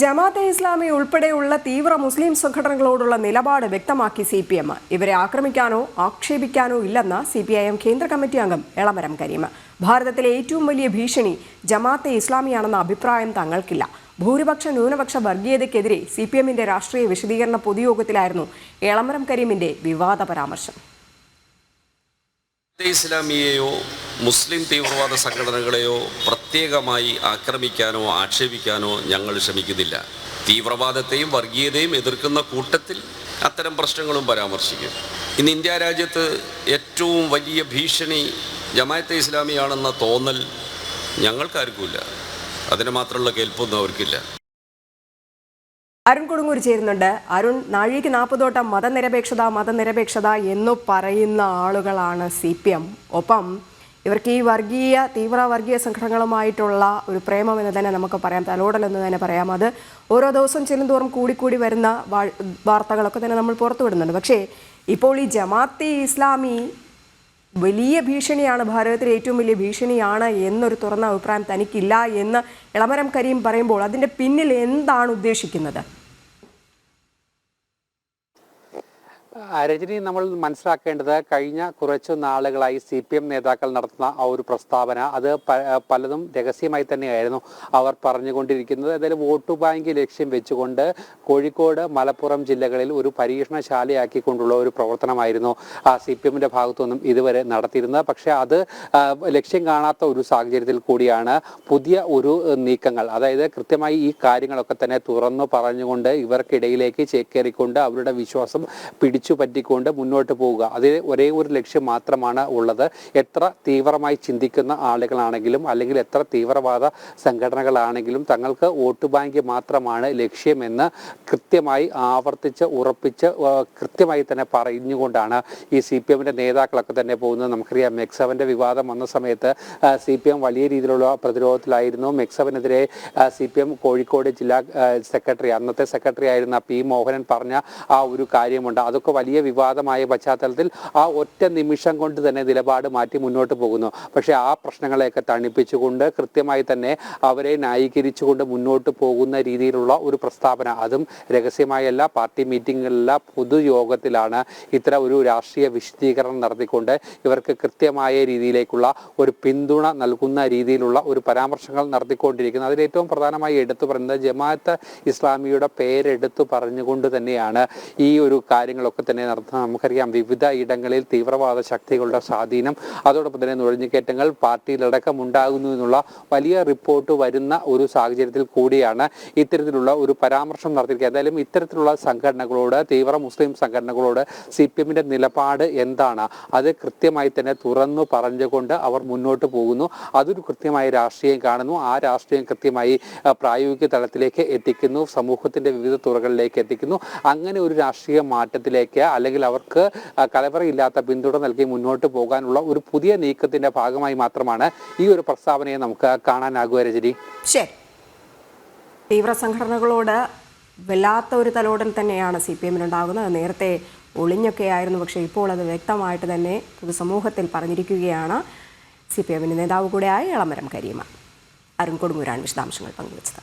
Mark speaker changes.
Speaker 1: ജമാഅത്തെ ഇസ്ലാമി ഉൾപ്പെടെയുള്ള തീവ്ര മുസ്ലിം സംഘടനകളോടുള്ള നിലപാട് വ്യക്തമാക്കി സി പി എം. ഇവരെ ആക്രമിക്കാനോ ആക്ഷേപിക്കാനോ ഇല്ലെന്ന് സി പി ഐ എം കേന്ദ്ര കമ്മിറ്റി അംഗം എളമരം കരീം. ഭാരതത്തിലെ ഏറ്റവും വലിയ ഭീഷണി ജമാഅത്തെ ഇസ്ലാമിയാണെന്ന അഭിപ്രായം തങ്ങൾക്കില്ല. ഭൂരിപക്ഷ ന്യൂനപക്ഷ വർഗീയതയ്ക്കെതിരെ സി പി എമ്മിന്റെ രാഷ്ട്രീയ വിശദീകരണ പൊതുയോഗത്തിലായിരുന്നു എളമരം കരീമിന്റെ വിവാദ പരാമർശം.
Speaker 2: ഇസ്ലാമിയെയോ മുസ്ലിം തീവ്രവാദ സംഘടനകളെയോ പ്രത്യേകമായി ആക്രമിക്കാനോ ആക്ഷേപിക്കാനോ ഞങ്ങൾ ശ്രമിക്കുന്നില്ല. തീവ്രവാദത്തെയും വർഗീയതയും എതിർക്കുന്ന കൂട്ടത്തിൽ അത്തരം പ്രശ്നങ്ങളും പരാമർശിക്കും. ഇന്ന് ഇന്ത്യ രാജ്യത്ത് ഏറ്റവും വലിയ ഭീഷണി ജമായത്തെ ഇസ്ലാമിയാണെന്ന തോന്നൽ ഞങ്ങൾക്കാർക്കുമില്ല. അതിന് മാത്രമുള്ള കേൾപ്പൊന്നും അവർക്കില്ല.
Speaker 1: അരുൺ കൊടുങ്ങൂർ ചേരുന്നുണ്ട്. അരുൺ നാഴിക്ക് നാൽപ്പതോട്ടം മതനിരപേക്ഷത മതനിരപേക്ഷത എന്ന് പറയുന്ന ആളുകളാണ് സി പി എം. ഒപ്പം ഇവർക്ക് ഈ വർഗീയ തീവ്ര വർഗീയ സംഘടനകളുമായിട്ടുള്ള ഒരു പ്രേമം എന്ന് തന്നെ നമുക്ക് പറയാം. തലോടൽ എന്ന് തന്നെ പറയാം. അത് ഓരോ ദിവസം ചെല്ലുന്തോറും കൂടിക്കൂടി വരുന്ന വാർത്തകളൊക്കെ തന്നെ നമ്മൾ പുറത്തുവിടുന്നുണ്ട്. പക്ഷേ ഇപ്പോൾ ഈ ജമാഅത്തെ ഇസ്ലാമി വലിയ ഭീഷണിയാണ്. ഭാരതത്തിലെ ഏറ്റവും വലിയ ഭീഷണിയാണ് എന്നൊരു തുറന്ന അഭിപ്രായം തനിക്കില്ല എന്ന് ഇളമരം കരീം പറയുമ്പോൾ അതിന്റെ പിന്നിൽ എന്താണ് ഉദ്ദേശിക്കുന്നത്?
Speaker 3: രജനി നമ്മൾ മനസ്സിലാക്കേണ്ടത് കഴിഞ്ഞ കുറച്ചു നാളുകളായി സി പി എം നേതാക്കൾ നടത്തുന്ന ആ ഒരു പ്രസ്താവന അത് പലതും രഹസ്യമായി തന്നെയായിരുന്നു അവർ പറഞ്ഞുകൊണ്ടിരിക്കുന്നത്. ഏതായാലും വോട്ട് ബാങ്ക് ലക്ഷ്യം വെച്ചുകൊണ്ട് കോഴിക്കോട് മലപ്പുറം ജില്ലകളിൽ ഒരു പരീക്ഷണശാലയാക്കിക്കൊണ്ടുള്ള ഒരു പ്രവർത്തനമായിരുന്നു ആ സി പി എമ്മിന്റെ ഭാഗത്തുനിന്നും ഇതുവരെ നടത്തിയിരുന്നത്. പക്ഷേ അത് ലക്ഷ്യം കാണാത്ത ഒരു സാഹചര്യത്തിൽ കൂടിയാണ് പുതിയ ഒരു നീക്കങ്ങൾ. അതായത് കൃത്യമായി ഈ കാര്യങ്ങളൊക്കെ തന്നെ തുറന്നു പറഞ്ഞുകൊണ്ട് ഇവർക്കിടയിലേക്ക് ചേക്കേറിക്കൊണ്ട് അവരുടെ വിശ്വാസം പിടിച്ചു പറ്റിക്കൊണ്ട് മുന്നോട്ട് പോവുക. അതിൽ ഒരേ ഒരു ലക്ഷ്യം മാത്രമാണ് ഉള്ളത്. എത്ര തീവ്രമായി ചിന്തിക്കുന്ന ആളുകളാണെങ്കിലും അല്ലെങ്കിൽ എത്ര തീവ്രവാദ സംഘടനകളാണെങ്കിലും തങ്ങൾക്ക് വോട്ട് ബാങ്ക് മാത്രമാണ് ലക്ഷ്യമെന്ന് കൃത്യമായി ആവർത്തിച്ച് ഉറപ്പിച്ച് കൃത്യമായി തന്നെ പറഞ്ഞുകൊണ്ടാണ് ഈ സി പി എമ്മിന്റെ നേതാക്കളൊക്കെ തന്നെ പോകുന്നത്. നമുക്കറിയാം മെക്സവന്റെ വിവാദം വന്ന സമയത്ത് സി പി എം വലിയ രീതിയിലുള്ള പ്രതിരോധത്തിലായിരുന്നു. മെക്സവനെതിരെ സി പി എം കോഴിക്കോട് ജില്ലാ സെക്രട്ടറി അന്നത്തെ സെക്രട്ടറി ആയിരുന്ന പി മോഹനൻ പറഞ്ഞ ആ ഒരു കാര്യമുണ്ട്. അതൊക്കെ വലിയ വിവാദമായ പശ്ചാത്തലത്തിൽ ആ ഒറ്റ നിമിഷം കൊണ്ട് തന്നെ നിലപാട് മാറ്റി മുന്നോട്ട് പോകുന്നു. പക്ഷേ ആ പ്രശ്നങ്ങളെയൊക്കെ തണിപ്പിച്ചുകൊണ്ട് കൃത്യമായി തന്നെ അവരെ ന്യായീകരിച്ചുകൊണ്ട് മുന്നോട്ട് പോകുന്ന രീതിയിലുള്ള ഒരു പ്രസ്താവന. അതും രഹസ്യമായല്ല പാർട്ടി മീറ്റിംഗിലല്ല പൊതുയോഗത്തിലാണ് ഇത്തരം ഒരു രാഷ്ട്രീയ വിശദീകരണം നടത്തിക്കൊണ്ട് ഇവർക്ക് കൃത്യമായ രീതിയിലേക്കുള്ള ഒരു പിന്തുണ നൽകുന്ന രീതിയിലുള്ള ഒരു പരാമർശങ്ങൾ നടത്തിക്കൊണ്ടിരിക്കുന്നത്. അതിലേറ്റവും പ്രധാനമായി എടുത്തു പറയുന്നത് ജമാഅത്ത് ഇസ്ലാമിയുടെ പേരെടുത്തു പറഞ്ഞുകൊണ്ട് തന്നെയാണ് ഈ ഒരു കാര്യങ്ങളൊക്കെ തന്നെ നടത്തുന്നത് നമുക്കറിയാം വിവിധ ഇടങ്ങളിൽ തീവ്രവാദ ശക്തികളുടെ സ്വാധീനം അതോടൊപ്പം തന്നെ നുഴഞ്ഞുകയറ്റങ്ങൾ പാർട്ടിയിലടക്കം ഉണ്ടാകുന്നു എന്നുള്ള വലിയ റിപ്പോർട്ട് വരുന്ന ഒരു സാഹചര്യത്തിൽ കൂടിയാണ് ഇത്തരത്തിലുള്ള ഒരു പരാമർശം നടത്തിയിരിക്കുക എന്തായാലും ഇത്തരത്തിലുള്ള സംഘടനകളോട് തീവ്ര മുസ്ലിം സംഘടനകളോട് സി പി എമ്മിന്റെ നിലപാട് എന്താണ്? അത് കൃത്യമായി തന്നെ തുറന്നു പറഞ്ഞുകൊണ്ട് അവർ മുന്നോട്ട് പോകുന്നു. അതൊരു കൃത്യമായ രാഷ്ട്രീയം കാണുന്നു. ആ രാഷ്ട്രീയം കൃത്യമായി പ്രായോഗിക തലത്തിലേക്ക് എത്തിക്കുന്നു. സമൂഹത്തിന്റെ വിവിധ തുറകളിലേക്ക് എത്തിക്കുന്നു. അങ്ങനെ ഒരു രാഷ്ട്രീയ മാറ്റത്തിലേക്ക് അല്ലെങ്കിൽ അവർക്ക് കലവറയില്ലാത്ത പിന്തുണ നൽകി മുന്നോട്ട് പോകാനുള്ള ഒരു പുതിയ നീക്കത്തിന്റെ ഭാഗമായി മാത്രമാണ് ഈ ഒരു പ്രസ്താവനയെ നമുക്ക് കാണാനാകുക രജനി.
Speaker 1: തീവ്ര സംഘടനകളോട് വല്ലാത്ത ഒരു തലോടൽ തന്നെയാണ് സി പി എമ്മിനുണ്ടാകുന്നത് നേരത്തെ ഒളിഞ്ഞൊക്കെ ആയിരുന്നു പക്ഷേ ഇപ്പോൾ അത് വ്യക്തമായിട്ട് തന്നെ പൊതുസമൂഹത്തിൽ പറഞ്ഞിരിക്കുകയാണ്. സി പി എമ്മിന്റെ നേതാവ് കൂടെയായ ഇളമരം കരീമ. അരുൺ കൊടുങ്ങൂരാണ് വിശദാംശങ്ങൾ പങ്കുവച്ചത്.